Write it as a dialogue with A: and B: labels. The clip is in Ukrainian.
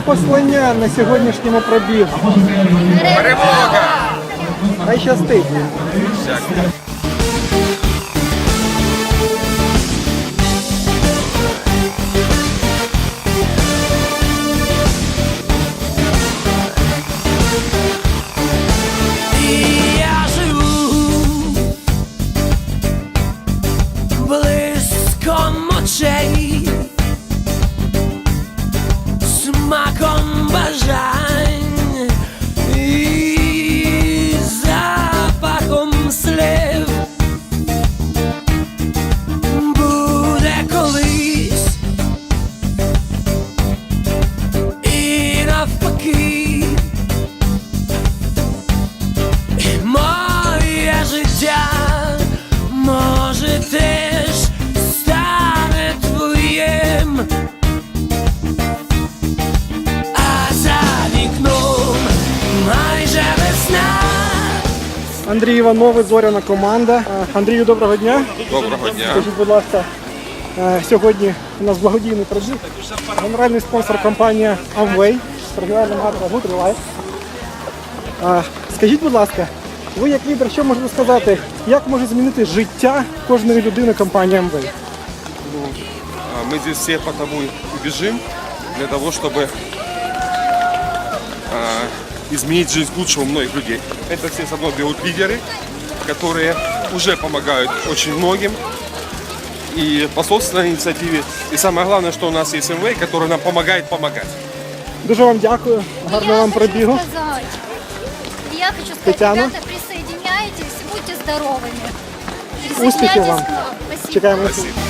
A: послання на сьогоднішньому пробігу?
B: Перемога!
A: Хай щастить. Андрій Іванович, зоряна команда. Е, Андрію, доброго дня.
B: Доброго дня.
A: Скажіть, будь ласка, е, сьогодні у нас благодійний пробіг. Генеральний спонсор компанія Amway, торгівельна марка Nutrilite. Е, Скажіть, будь ласка, ви як лідер, що можете сказати, як може змінити життя кожної людини компанія Amway?
B: Мы здесь все потому и бежим, для того, чтобы а, изменить жизнь к лучшему многих людей. Это все со мной берут лидеры, которые уже помогают очень многим. И по собственной инициативе. И самое главное, что у нас есть МВ, который нам помогает помогать.
A: Дуже вам дякую, гарного вам
C: хочу
A: пробігу.
C: сказать, я хочу сказать,
A: Татьяна?
C: ребята, присоединяйтесь, будьте здоровыми.
A: Успехов вам.
C: Спасибо.
A: Чекаємо.
B: Спасибо.